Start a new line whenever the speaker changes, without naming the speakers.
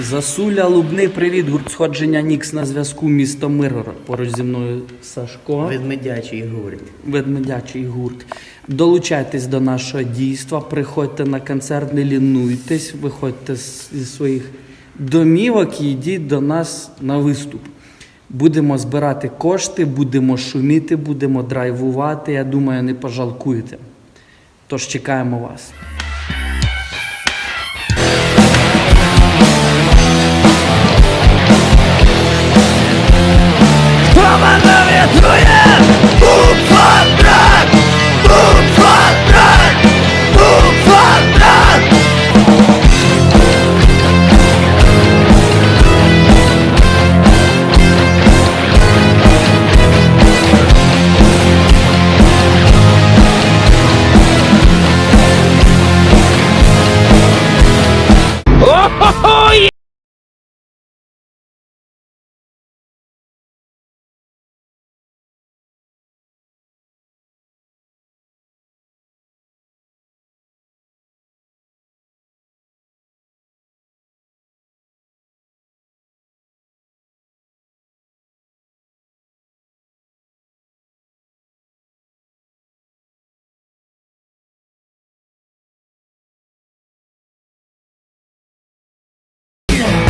Засуля, Лубни, привіт, гурт сходження Нікс на зв'язку місто Миргород. Поруч зі мною Сашко,
Ведмедячий гурт.
ведмедячий гурт. Долучайтесь до нашого дійства, приходьте на концерт, не лінуйтесь, виходьте зі своїх домівок і йдіть до нас на виступ. Будемо збирати кошти, будемо шуміти, будемо драйвувати. Я думаю, не пожалкуєте. Тож чекаємо вас. Yeah.